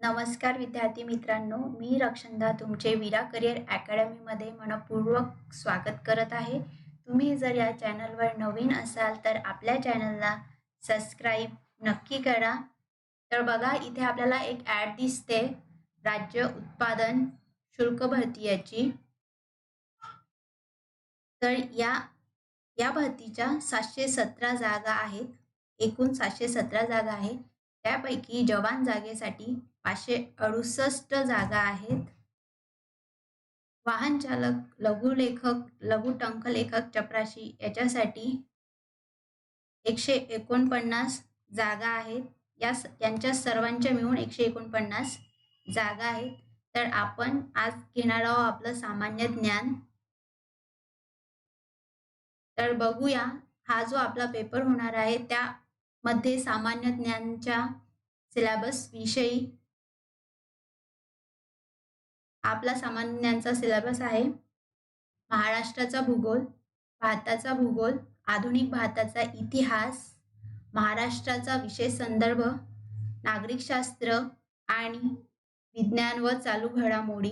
नमस्कार विद्यार्थी मित्रांनो मी रक्षंदा तुमचे विरा करिअर अकॅडमीमध्ये मनपूर्वक स्वागत करत आहे. तुम्ही जर या चॅनलवर नवीन असाल तर आपल्या चॅनलला सबस्क्राईब नक्की करा. तर बघा इथे आपल्याला एक ॲड दिसते. राज्य उत्पादन शुल्क भरती याची. तर या या भरतीच्या सातशे सतरा जागा आहेत. एकूण सातशे सतरा जागा आहे त्यापैकी जवान जागेसाठी पाचशे अडुसष्ट जागा आहेत. वाहन चालक लघुलेखक लघु टंकलेखक चपराशी याच्यासाठी एकशे एकोणपन्नास जागा आहेत. या स- यांच्या सर्वांच्या मिळून एकशे एकोणपन्नास जागा आहेत. तर आपण आज घेणार आहोत आपलं सामान्य ज्ञान. तर बघूया हा जो आपला पेपर होणार आहे त्यामध्ये सामान्य ज्ञानच्या सिलेबस विषयी आपला सामान्य ज्ञानचा सिलेबस आहे. महाराष्ट्राचा भूगोल भारताचा भूगोल आधुनिक भारताचा इतिहास महाराष्ट्राचा विशेष संदर्भ नागरिकशास्त्र आणि विज्ञान व चालू घडामोडी.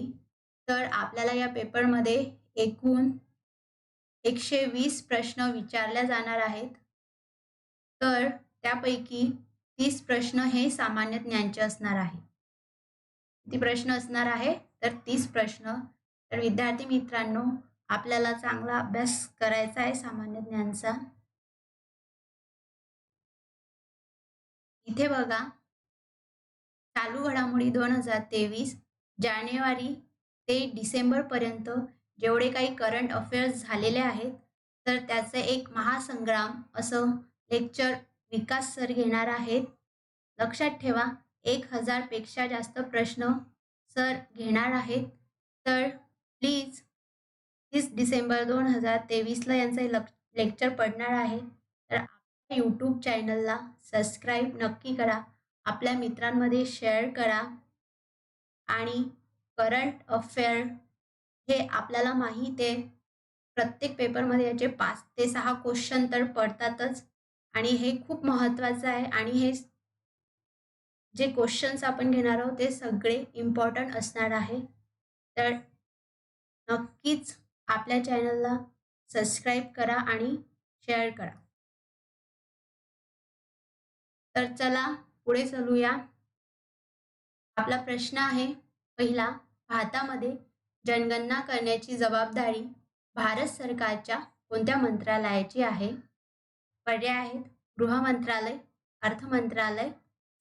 तर आपल्याला या पेपरमध्ये एकूण एकशे वीस प्रश्न विचारल्या जाणार आहेत. तर त्यापैकी तीस प्रश्न हे सामान्य ज्ञानचे असणार आहे किती प्रश्न असणार आहे? तर तीस प्रश्न. तर विद्यार्थी मित्रांनो आपल्याला चांगला अभ्यास करायचा आहे सामान्य ज्ञानचा. इथे बघा. चालू घडामोडी दोन हजार तेवीस जानेवारी ते डिसेंबर पर्यंत जेवढे काही करंट अफेअर्स झालेले आहेत तर त्याचे एक महासंग्राम असं लेक्चर विकास सर घेणार आहेत. लक्षात ठेवा एक हजारपेक्षा जास्त प्रश्न सर घेणार आहेत. तर प्लीज तीस डिसेंबर दोन हजार तेवीसला यांचं लक्ष लेक्चर पडणार आहे. तर आपल्या यूट्यूब चॅनलला सबस्क्राईब नक्की करा. आपल्या मित्रांमध्ये शेअर करा. आणि करंट अफेअर हे आपल्याला माहीत आहे. प्रत्येक पेपरमध्ये याचे पाच ते सहा क्वेश्चन तर पडतातच. आणि हे खूप महत्त्वाचं आहे. आणि हे जे क्वेश्चन्स आपण घेणार आहोत ते सगळे इम्पॉर्टंट असणार आहे. तर नक्कीच आपल्या चॅनलला सबस्क्राईब करा आणि शेअर करा. तर चला पुढे चलूया. आपला प्रश्न आहे पहिला भारतामध्ये जनगणना करण्याची जबाबदारी भारत सरकारच्या कोणत्या मंत्रालयाची आहे? पर्याय आहेत गृह मंत्रालय अर्थ मंत्रालय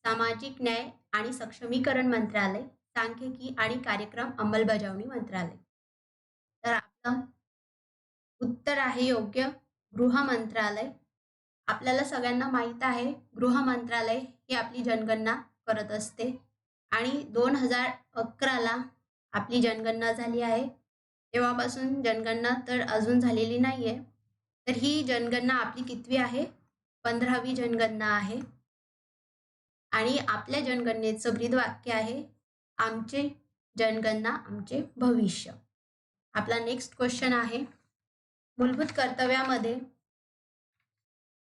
सामाजिक न्याय आणि सक्षमीकरण मंत्रालय सांख्यिकी आणि कार्यक्रम अंमलबजावणी मंत्रालय. तर आपलं उत्तर आहे योग्य गृह मंत्रालय. आपल्याला सगळ्यांना माहीत आहे गृह मंत्रालय ही आपली जनगणना करत असते. आणि दोन हजार अकराला आपली जनगणना झाली आहे. तेव्हापासून जनगणना तर अजून झालेली नाही आहे तर ही जनगणना आपली कितवी आहे? पंधरावी जनगणना आहे. आणि आपल्या जनगणनेचं ब्रीद वाक्य आहे आमचे जनगणना आमचे भविष्य. आपला नेक्स्ट क्वेश्चन आहे मूलभूत कर्तव्यामध्ये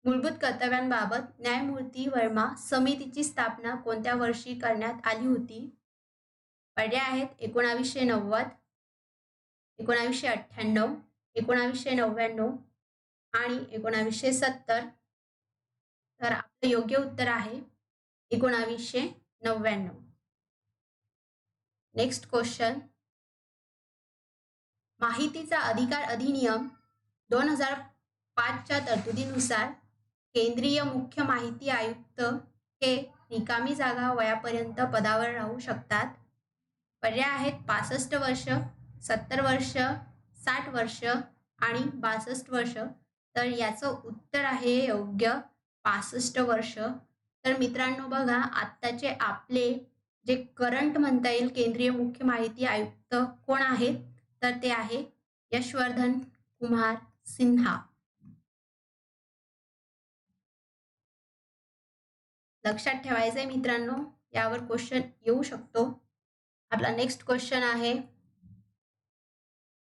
मूलभूत कर्तव्यांबाबत न्यायमूर्ती वर्मा समितीची स्थापना कोणत्या वर्षी करण्यात आली होती? पर्याय आहेत एकोणावीसशे नव्वद एकोणावीसशे अठ्ठ्याण्णव एकोणावीसशे नव्याण्णव आणि एकोणावीसशे सत्तर. तर आपलं योग्य उत्तर आहे एकोणावीसशे नव्याण्णव. नेक्स्ट क्वेश्चन माहितीचा अधिकार अधिनियम दोन हजार पाचच्या तरतुदीनुसार केंद्रीय मुख्य माहिती आयुक्त हे निकामी जागा वयापर्यंत पदावर राहू शकतात. पर्याय आहेत पासष्ट वर्ष सत्तर वर्ष साठ वर्ष आणि बासष्ट वर्ष. तर याचं उत्तर आहे योग्य पासष्ट वर्ष. तर मित्रांनो बघा आत्ताचे आपले जे करंट म्हणता येईल केंद्रीय मुख्य माहिती आयुक्त कोण आहेत? तर ते आहे यशवर्धन कुमार सिन्हा. लक्षात ठेवायचंय मित्रांनो यावर क्वेश्चन येऊ शकतो. आपला नेक्स्ट क्वेश्चन आहे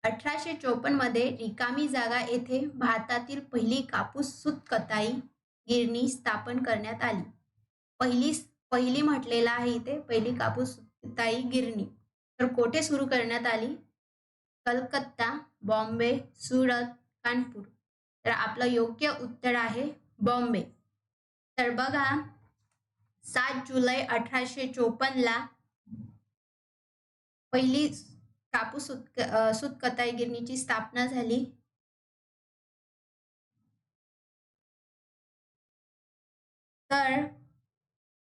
अठराशे चोपन्नमध्ये रिकामी जागा येथे भारतातील पहिली कापूस सूत कताई गिरणी स्थापन करण्यात आली. पहिली पहिली म्हटलेलं आहे इथे पहिली कापूस ताई गिरणी. तर कोठे सुरू करण्यात आली? कलकत्ता बॉम्बे सुरत कानपूर. तर आपलं योग्य उत्तर आहे बॉम्बे. तर बघा सात जुलै अठराशे चोपन्नला पहिली कापूस सुत कताई गिरणीची स्थापना झाली. तर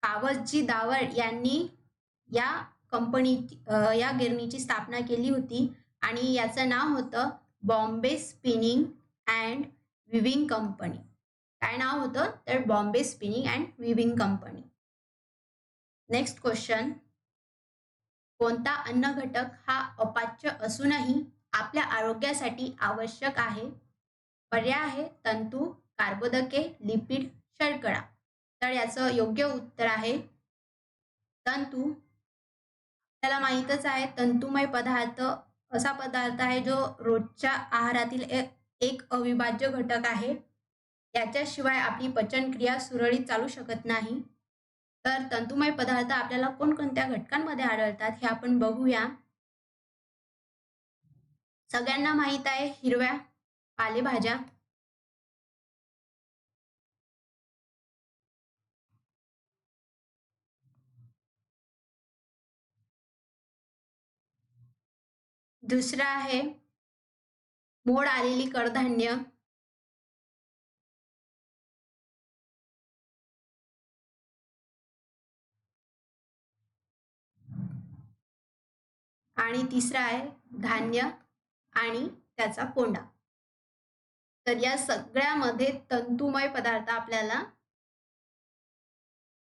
कावसजी दावर यांनी या कंपनी या गिरणीची स्थापना केली होती. आणि याचं नाव होतं Bombay spinning and weaving company. काय नाव होतं? तर Bombay spinning and weaving company. Next question कोणता अन्न घटक हा अपाच्य असूनही आपल्या आरोग्यासाठी आवश्यक आहे? पर्याय आहे तंतू कार्बोदके लिपिड शर्करा. तर याचं योग्य उत्तर आहे तंतू. त्याला माहीतच आहे तंतुमय पदार्थ असा पदार्थ आहे जो रोजच्या आहारातील एक अविभाज्य घटक आहे. याच्याशिवाय आपली पचनक्रिया सुरळीत चालू शकत नाही. तर तंतुमय पदार्थ आपल्याला कोणकोणत्या घटकांमध्ये आढळतात हे आपण बघूया. सगळ्यांना माहीत आहे हिरव्या पालेभाज्या. दुसरा आहे मोड आलेली कडधान्य. आणि तिसरा आहे धान्य आणि त्याचा कोंडा. तर या सगळ्यामध्ये तंतुमय पदार्थ आपल्याला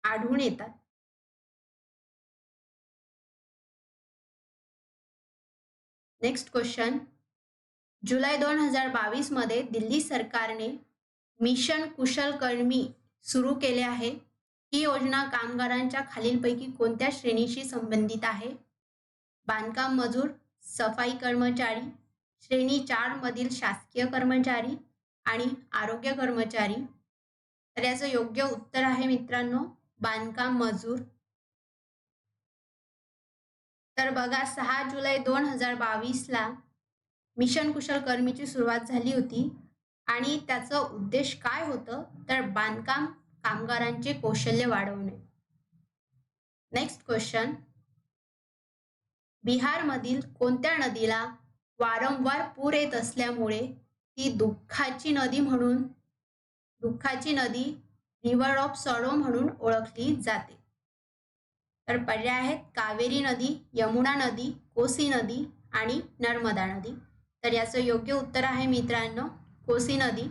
आढळून येतात. नेक्स्ट क्वेश्चन जुलै दोन हजार बावीसमध्ये दिल्ली सरकारने मिशन कुशल कर्मी सुरू केले आहे. ही योजना कामगारांच्या खालीलपैकी कोणत्या श्रेणीशी संबंधित आहे? बांधकाम मजूर सफाई कर्मचारी श्रेणी चार मधील शासकीय कर्मचारी आणि आरोग्य कर्मचारी. तर याचं योग्य उत्तर आहे मित्रांनो बांधकाम मजूर. तर बघा सहा जुलै दोन हजार बावीसला मिशन कुशल कर्मीची सुरुवात झाली होती. आणि त्याचं उद्देश काय होतं? तर बांधकाम कामगारांचे कौशल्य वाढवणे. नेक्स्ट क्वेश्चन बिहारमधील कोणत्या नदीला वारंवार पूर येत असल्यामुळे ती दुःखाची नदी म्हणून दुःखाची नदी रिव्हर ऑफ सॉरो म्हणून ओळखली जाते? तर पर्याय आहेत कावेरी नदी यमुना नदी कोसी नदी आणि नर्मदा नदी. तर याचं योग्य उत्तर आहे मित्रांनो कोसी नदी.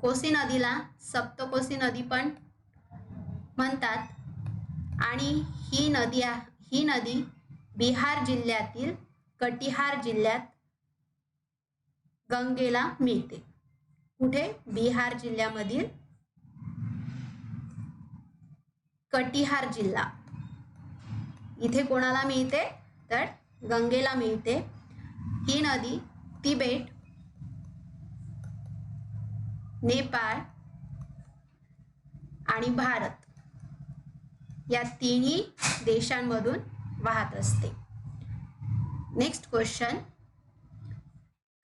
कोसी नदीला सप्तकोसी नदी पण म्हणतात. आणि ही नदी ही नदी बिहार जिल्ह्यातील कटिहार जिल्ह्यात गंगेला मिळते. कुठे? बिहार जिल्ह्यामधील कटिहार जिल्हा. इथे कोणाला मिळते? तर गंगेला मिळते. ही नदी तिबेट नेपाळ आणि भारत या तिन्ही देशांमधून वाहत असते. नेक्स्ट क्वेश्चन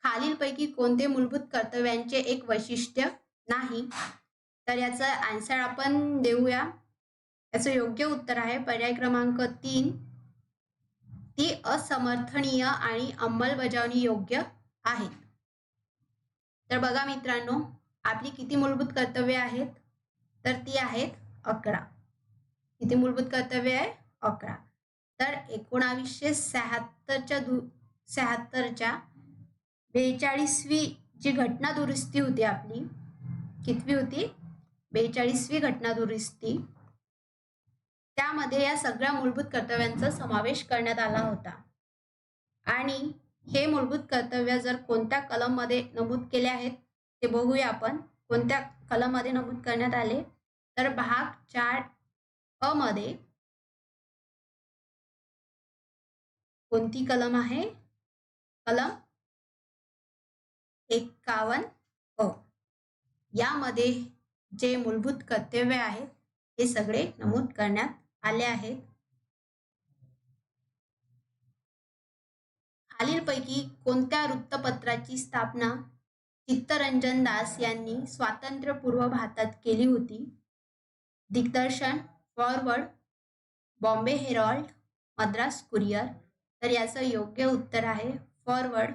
खालीलपैकी कोणते मूलभूत कर्तव्यांचे एक वैशिष्ट्य नाही? तर याचा आन्सर आपण देऊया. याचं योग्य उत्तर आहे. पर्याय क्रमांक तीन. ती असमर्थनीय आणि अंमलबजावणी योग्य आहेत तर बघा मित्रांनो आपली किती मूलभूत कर्तव्य आहेत? तर ती आहेत अकरा. किती मूलभूत कर्तव्य आहे? अकरा. तर एकोणावीसशे शहात्तरच्या दु शहात्तरच्या बेचाळीसवी जी घटना दुरुस्ती होती आपली कितवी होती? बेचाळीसवी घटना दुरुस्ती त्यामध्ये या सगळ्या मूलभूत कर्तव्यांचा समावेश करण्यात आला होता. आणि हे मूलभूत कर्तव्य जर कोणत्या कलममध्ये नमूद केले आहेत ते बघूया आपण. कोणत्या कलममध्ये नमूद करण्यात आले? तर भाग चार अ मध्ये कोणती कलम आहे? कलम एक्कावन्न अ. यामध्ये जे मूलभूत कर्तव्य आहेत हे सगळे नमूद करण्यात आले आहेत. खालीलपैकी कोणत्या वृत्तपत्राची स्थापना चित्तरंजन दास यांनी स्वातंत्र्यपूर्व भारतात केली होती? दिग्दर्शन forward Bombay herald Madras courier. तर याचं योग्य उत्तर आहे फॉरवर्ड.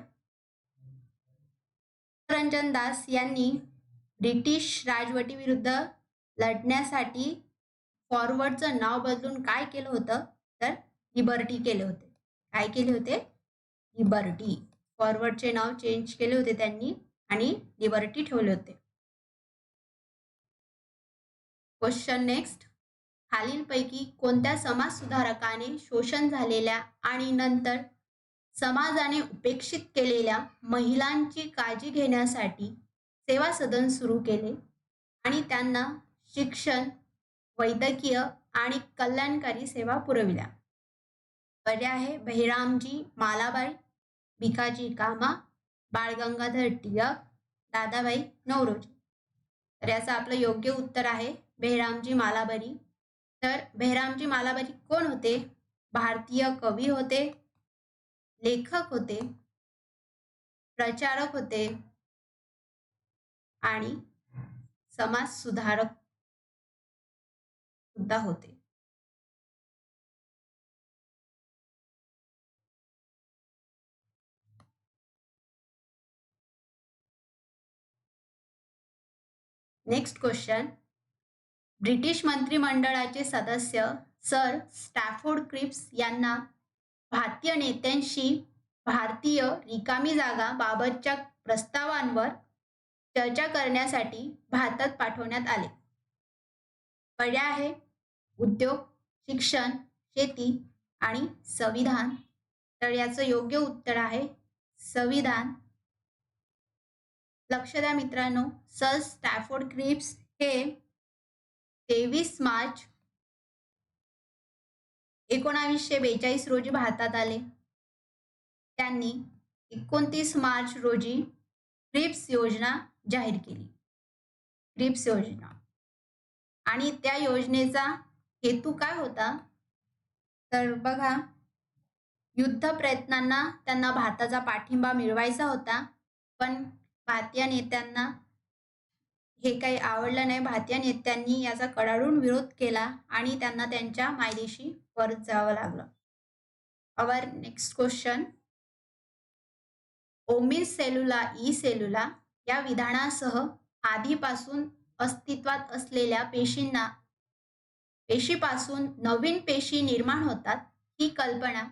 चित्तरंजन दास यांनी ब्रिटिश राजवटीविरुद्ध लढण्यासाठी फॉरवर्डचं नाव बदलून काय केलं होतं? तर लिबर्टी केले होते. काय केले होते? लिबर्टी. फॉरवर्डचे नाव चेंज केले होते त्यांनी आणि लिबर्टी ठेवले होते. Question next. खालीलपैकी कोणत्या समाज सुधारकाने शोषण झालेल्या आणि नंतर समाजाने उपेक्षित केलेल्या महिलांची काळजी घेण्यासाठी सेवा सदन सुरू केले आणि त्यांना शिक्षण वैद्यकीय आणि कल्याणकारी सेवा पुरविल्या. पर्याय आहे बहिरामजी मालाबाई भिकाजी कामा बाळ गंगाधर टिळक दादाबाई नवरोजी. तर याचं आपलं योग्य उत्तर आहे बेहरामजी मालाबरी. तर बेहरामजी मालाबरी कोण होते? भारतीय कवी होते लेखक होते प्रचारक होते आणि समाज सुधारक सुद्धा होते. Next question. ब्रिटिश मंत्रिमंडळाचे सदस्य सर स्टॅफोर्ड क्रिप्स यांना भारतीय नेत्यांशी भारतीय रिकामी जागा बाबतच्या प्रस्तावांवर चर्चा करण्यासाठी भारतात पाठवण्यात आले. पर्याय आहे. उद्योग शिक्षण शेती आणि संविधान. तर याचं योग्य उत्तर आहे संविधान. लक्ष द्या मित्रांनो सर स्टॅफोर्ड क्रिप्स हे तेवीस मार्च एकोणावीसशे बेचाळीस रोजी भारतात आले. त्यांनी एकोणतीस मार्च रोजी क्रिप्स योजना जाहीर केली. क्रिप्स योजना. आणि त्या योजनेचा हेतू काय होता? तर बघा युद्ध प्रयत्नांना त्यांना भारताचा पाठिंबा मिळवायचा होता पण भारतीय नेत्यांना हे काही आवडलं नाही. भारतीय नेत्यांनी याचा कडाडून विरोध केला आणि त्यांना त्यांच्या मायदेशी परत जावं लागलं. अवर नेक्स्ट क्वेश्चन ओमिन सेल्युला ई सेल्युला या विधानासह आधीपासून अस्तित्वात असलेल्या पेशींना पेशीपासून नवीन पेशी निर्माण होतात ही कल्पना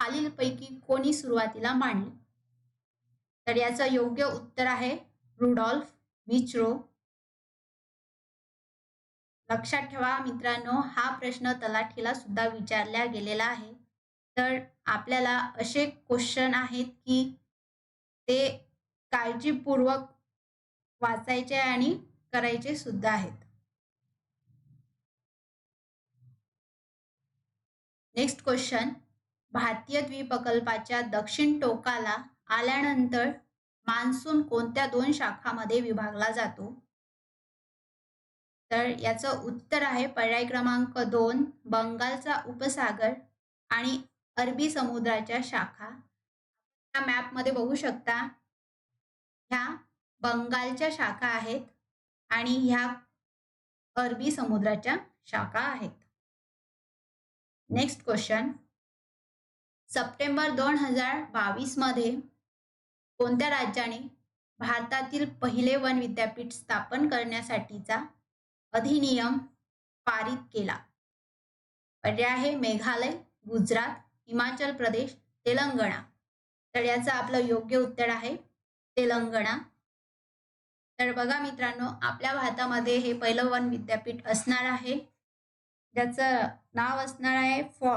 खालीलपैकी कोणी सुरुवातीला मांडली? तर याचं योग्य उत्तर आहे रुडॉल्फ विचरो लक्षात ठेवा मित्रांनो हा प्रश्न तलाठीला सुद्धा विचारला गेलेला आहे. तर आपल्याला असे क्वेश्चन आहेत की ते काळजीपूर्वक वाचायचे आणि करायचे सुद्धा आहेत. नेक्स्ट क्वेश्चन भारतीय द्वीपकल्पाच्या दक्षिण टोकाला आल्यानंतर मान्सून कोणत्या दोन शाखामध्ये विभागला जातो? तर याचं उत्तर आहे पर्याय क्रमांक दोन बंगालचा उपसागर आणि अरबी समुद्राच्या शाखा. या मॅपमध्ये बघू शकता ह्या बंगालच्या शाखा आहेत आणि ह्या अरबी समुद्राच्या शाखा आहेत. नेक्स्ट क्वेश्चन सप्टेंबर दोन हजार बावीसमध्ये कोणत्या राज्याने भारतातील पहिले वन विद्यापीठ स्थापन करण्यासाठीचा अधिनियम पारित केला? पर्याय आहे मेघालय गुजरात हिमाचल प्रदेश तेलंगणा. तर याचं आपलं योग्य उत्तर आहे तेलंगणा. तर बघा मित्रांनो आपल्या भारतामध्ये हे पहिलं वन विद्यापीठ असणार आहे. ज्याचं नाव असणार आहे फॉ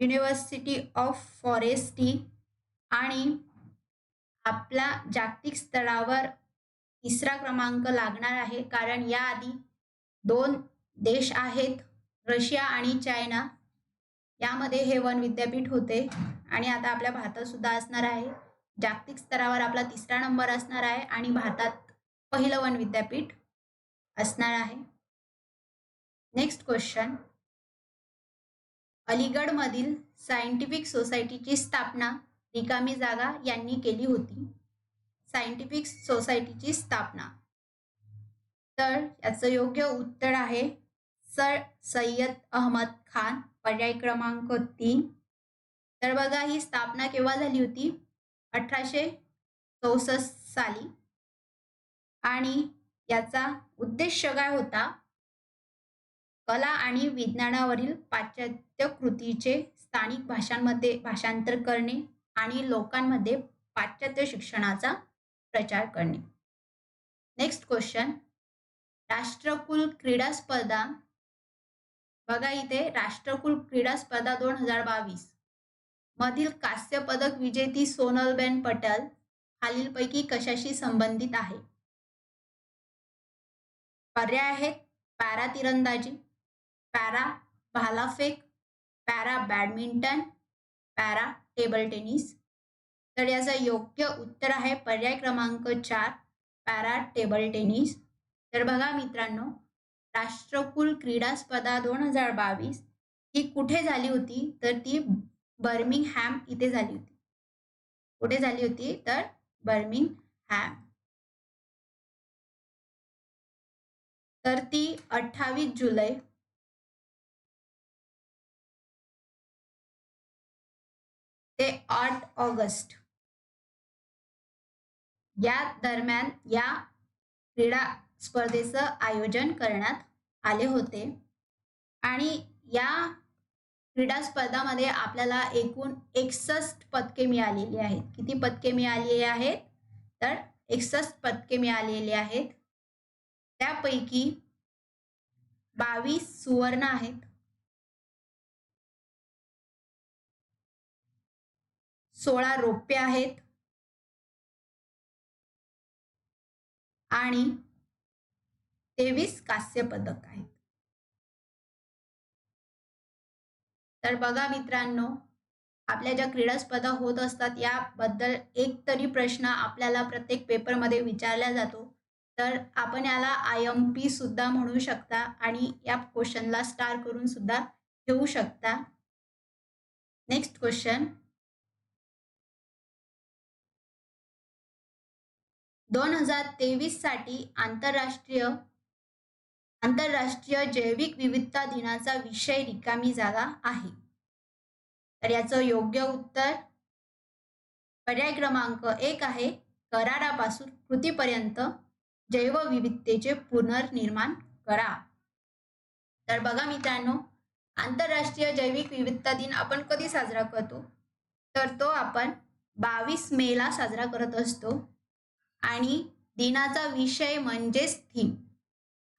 युनिव्हर्सिटी ऑफ फॉरेस्टी आणि आपला जागतिक स्तरावर तिसरा क्रमांक लागणार आहे. कारण याआधी दोन देश आहेत रशिया आणि चायना. यामध्ये हे वन विद्यापीठ होते आणि आता आपल्या भारतात सुद्धा असणार आहे. जागतिक स्तरावर आपला तिसरा नंबर असणार आहे आणि भारतात पहिलं वन विद्यापीठ असणार आहे. नेक्स्ट क्वेश्चन अलीगडमधील सायंटिफिक सोसायटीची स्थापना रिकामी जागा यांनी केली होती. सायंटिफिक सोसायटीची स्थापना. तर याचं योग्य उत्तर आहे सर सय्यद अहमद खान पर्याय क्रमांक तीन. तर बघा ही स्थापना केव्हा झाली होती? अठराशे चौसष्ट साली. आणि याचा उद्देश काय होता? कला आणि विज्ञानावरील पाश्चात्य कृतीचे स्थानिक भाषांमध्ये भाषांतर करणे आणि लोकांमध्ये पाश्चात्य शिक्षणाचा प्रचार करणे. नेक्स्ट क्वेश्चन राष्ट्रकुल क्रीडा स्पर्धा. बघा इथे राष्ट्रकुल क्रीडा स्पर्धा दोन हजार बावीस. मधील कांस्य पदक विजेती सोनलबेन पटेल खालीलपैकी कशाशी संबंधित आहे? पर्याय आहेत पॅरा तिरंदाजी पॅरा भालाफेक para badminton para table tennis. तर याचं योग्य उत्तर आहे पर्याय क्रमांक चार पॅरा टेबल टेनिस. तर बघा मित्रांनो राष्ट्रकुल क्रीडा स्पर्धा दोन हजार बावीस ही कुठे झाली होती? तर ती बर्मिंग हॅम इथे झाली होती. कुठे झाली होती? तर बर्मिंग हॅम तर ती अठ्ठावीस जुलै ते आठ ऑगस्ट. या दरम्यान या क्रीडा स्पर्धेचं आयोजन करण्यात आले होते. आणि या क्रीडा स्पर्धामध्ये आपल्याला एकूण एकसष्ट पदके मिळालेली आहेत. किती पदके मिळालेली आहेत? तर एकसष्ट पदके मिळालेली आहेत. त्यापैकी बावीस सुवर्ण आहेत. सोळा रोपे आहेत. आणि तेवीस कास्य पदक आहेत. तर बघा मित्रांनो आपल्या ज्या क्रीडा स्पर्धा होत असतात याबद्दल एक तरी प्रश्न आपल्याला प्रत्येक पेपरमध्ये विचारला जातो. तर आपण याला आय एम पी सुद्धा म्हणू शकता आणि या क्वेश्चनला स्टार करून सुद्धा घेऊ शकता. नेक्स्ट क्वेश्चन दोन हजार तेवीससाठी आंतरराष्ट्रीय आंतरराष्ट्रीय जैविक विविधता दिनाचा विषय रिकामी जागा आहे. तर याचं योग्य उत्तर पर्याय क्रमांक एक आहे करारापासून कृतीपर्यंत जैवविविधतेचे पुनर्निर्माण करा. तर बघा मित्रांनो आंतरराष्ट्रीय जैविक विविधता दिन आपण कधी साजरा करतो? तर तो आपण बावीस मेला साजरा करत असतो. आणि दिनाचा विषय म्हणजेच थीम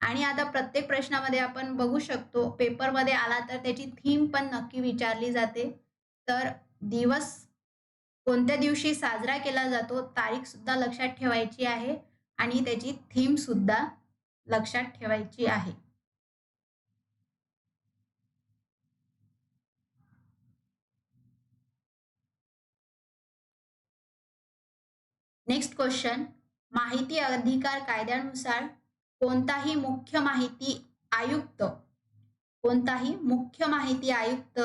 आणि आता प्रत्येक प्रश्नामध्ये आपण बघू शकतो पेपरमध्ये आला तर त्याची थीम पण नक्की विचारली जाते. तर दिवस कोणत्या दिवशी साजरा केला जातो तारीख सुद्धा लक्षात ठेवायची आहे. आणि त्याची थीम सुद्धा लक्षात ठेवायची आहे. नेक्स्ट क्वेश्चन माहिती अधिकार कायद्यानुसार कोणताही मुख्य माहिती आयुक्त कोणताही मुख्य माहिती आयुक्त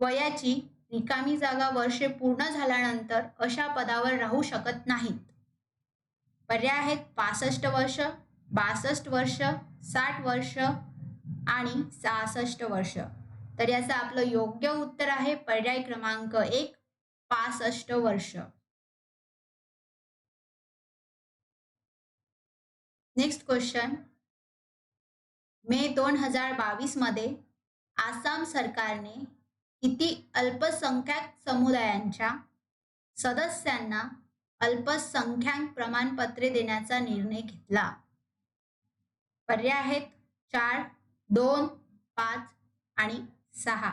वयाची रिकामी जागा वर्षे पूर्ण झाल्यानंतर अशा पदावर राहू शकत नाहीत. पर्याय आहेत पासष्ट वर्ष बासष्ट वर्ष साठ वर्ष आणि सहासष्ट वर्ष. तर याचं आपलं योग्य उत्तर आहे पर्याय क्रमांक एक पासष्ट वर्ष. नेक्स्ट क्वेश्चन मे दोन हजार बावीसमध्ये आसाम सरकारने किती अल्पसंख्याक समुदायांच्या सदस्यांना अल्पसंख्याक प्रमाणपत्रे देण्याचा निर्णय घेतला? पर्याय आहेत चार दोन पाच आणि सहा.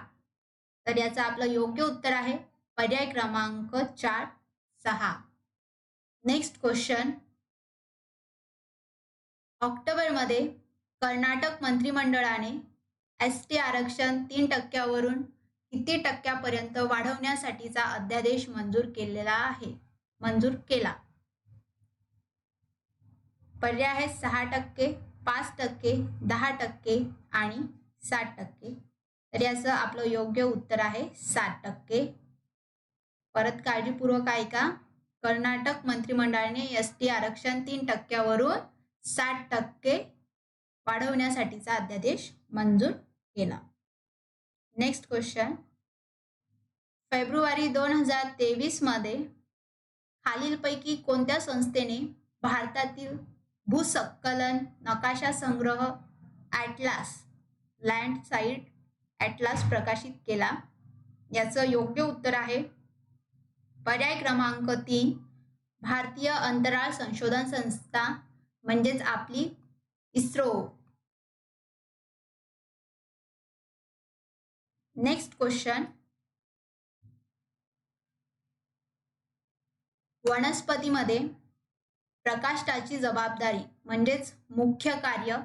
तर याचं आपलं योग्य उत्तर आहे पर्याय क्रमांक चार सहा. नेक्स्ट क्वेश्चन ऑक्टोबरमध्ये कर्नाटक मंत्रिमंडळाने एस टी आरक्षण तीन टक्क्यावरून किती टक्क्यापर्यंत वाढवण्यासाठीचा अध्यादेश मंजूर केलेला आहे. मंजूर केला. पर्याय आहे सहा टक्के पाच टक्के दहा टक्के आणि साठ टक्के. तर याचं आपलं योग्य उत्तर आहे सात टक्के. परत काळजीपूर्वक ऐका. कर्नाटक मंत्रिमंडळाने एस टी आरक्षण तीन टक्क्यावरून साठ टक्के वाढवण्यासाठीचा अध्यादेश मंजूर केला. नेक्स्ट क्वेश्चन फेब्रुवारी दोन हजार तेवीसमध्ये खालीलपैकी कोणत्या संस्थेने भारतातील भूसंकलन नकाशा संग्रह ॲटलास लँड साईड ॲटलास प्रकाशित केला? याचं योग्य उत्तर आहे पर्याय क्रमांक तीन भारतीय अंतराळ संशोधन संस्था म्हणजेच आपली इस्रो. नेक्स्ट क्वेश्चन वनस्पतीमध्ये प्रकाष्टाची जबाबदारी म्हणजेच मुख्य कार्य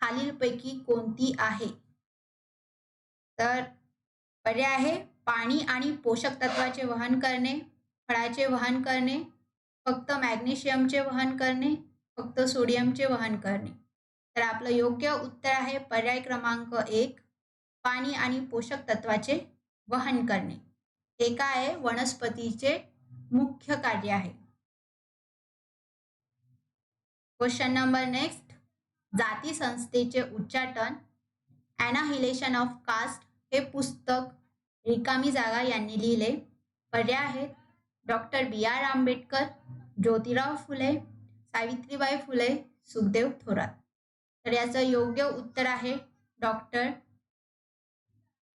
खालीलपैकी कोणती आहे? तर पर्याय आहे पाणी आणि पोषक तत्वाचे वहन करणे फळाचे वहन करणे फक्त मॅग्नेशियमचे वहन करणे फक्त सोडियमचे वहन करणे. तर आपलं योग्य उत्तर आहे पर्याय क्रमांक एक पाणी आणि पोषक तत्वाचे वहन करणे. हे काय आहे? वनस्पतीचे मुख्य कार्य आहे. क्वेश्चन नंबर नेक्स्ट जाती संस्थेचे उच्चाटन अनाहिलेशन ऑफ कास्ट हे पुस्तक रिकामी जागा यांनी लिहिले. पर्याय आहेत doctor B R Ambedkar Jyotirao Phule Savitribai Phule Sukhdev Thorat. तर याचं योग्य उत्तर आहे डॉक्टर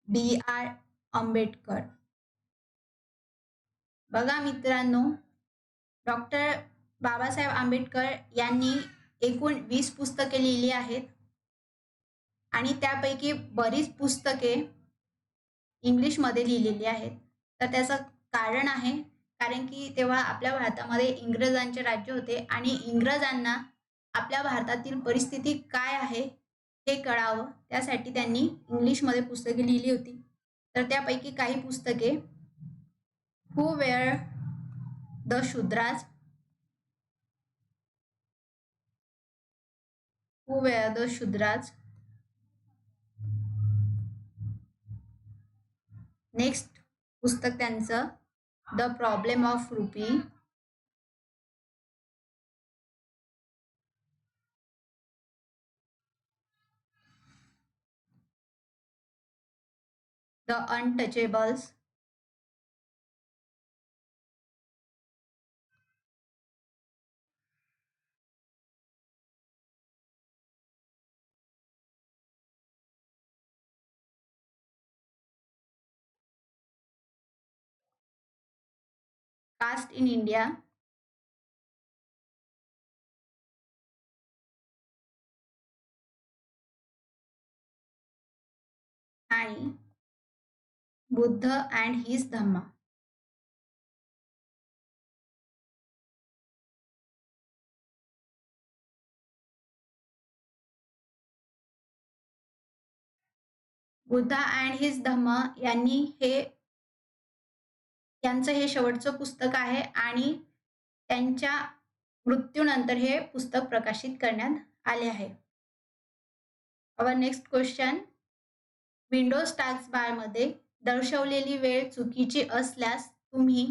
बी आर आंबेडकर. बघा मित्रांनो डॉक्टर बाबासाहेब आंबेडकर यांनी एकूण वीस पुस्तके लिहिली आहेत. आणि त्यापैकी बरीच पुस्तके इंग्लिशमध्ये लिहिलेली आहेत. तर त्याचं कारण आहे कारण की तेव्हा आपल्या भारतामध्ये इंग्रजांचे राज्य होते आणि इंग्रजांना आपल्या भारतातील परिस्थिती काय आहे हे कळावं. त्यासाठी त्यांनी इंग्लिशमध्ये पुस्तके लिहिली होती. तर त्यापैकी काही पुस्तके who were the Shudras who were the Shudras next पुस्तक त्यांचं the problem of rupee the untouchables caste in India? आणि Buddha and his Dhamma. Buddha and his Dhamma यांनी हे यांचं हे शेवटचं पुस्तक आहे आणि त्यांच्या मृत्यूनंतर हे पुस्तक प्रकाशित करण्यात आले आहे. Our next question Windows task बारमध्ये दर्शवलेली वेळ चुकीची असल्यास तुम्ही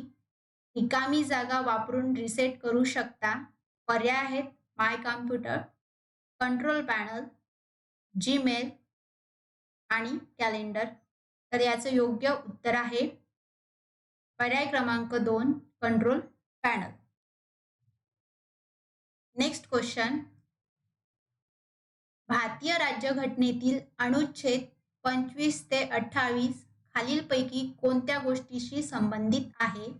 रिकामी जागा वापरून रिसेट करू शकता. पर्याय आहेत my computer control panel Gmail आणि कॅलेंडर तर याचं योग्य उत्तर आहे पर्याय क्रमांक दोन कंट्रोल पॅनल नेक्स्ट क्वेश्चन भारतीय राज्यघटनेतील अनुच्छेद पंचवीस ते अठ्ठावीस खालीलपैकी कोणत्या गोष्टीशी संबंधित आहे?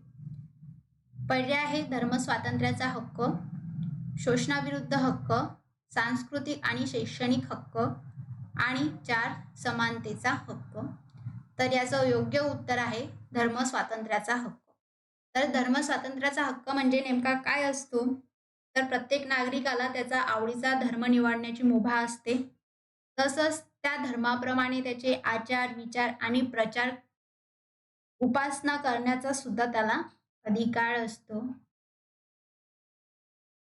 पर्याय आहे धर्मस्वातंत्र्याचा हक्क शोषणाविरुद्ध हक्क सांस्कृतिक आणि शैक्षणिक हक्क आणि चार समानतेचा हक्क. तर याचं योग्य उत्तर आहे धर्मस्वातंत्र्याचा हक्क. तर धर्मस्वातंत्र्याचा हक्क म्हणजे नेमका काय असतो? तर प्रत्येक नागरिकाला त्याचा आवडीचा धर्म निवडण्याची मुभा असते. तसंच त्या धर्माप्रमाणे त्याचे आचार विचार आणि प्रचार उपासना करण्याचा सुद्धा त्याला अधिकार असतो.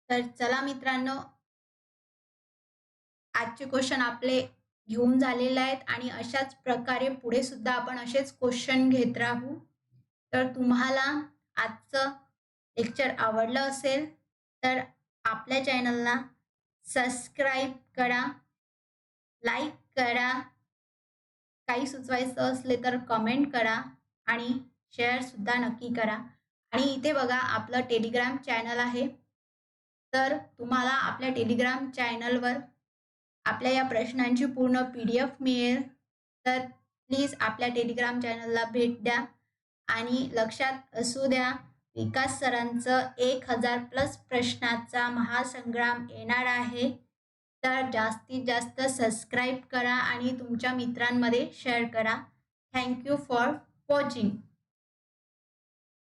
तर चला मित्रांनो आजचे क्वेश्चन आपले घेऊन झालेले आहेत आणि अशाच प्रकारे पुढे सुद्धा आपण असेच क्वेश्चन घेत राहू. तर तुम्हाला आजचं लेक्चर आवडलं असेल तर आपल्या चॅनलला सबस्क्राईब करा लाईक करा. काही सुचवायचं असले तर कमेंट करा आणि शेअरसुद्धा नक्की करा. आणि इथे बघा आपलं टेलिग्राम चॅनल आहे. तर तुम्हाला आपल्या टेलिग्राम चॅनलवर आपल्या या प्रश्नांची पूर्ण पी डी एफ मिळेल. तर प्लीज आपल्या टेलिग्राम चॅनलला भेट द्या आणि लक्षात असू द्या विकास सरांचं एक हजार प्लस प्रश्नाचा महासंग्राम येणार आहे. तर जास्तीत जास्त सबस्क्राईब करा आणि तुमच्या मित्रांमध्ये शेअर करा. Thank you for watching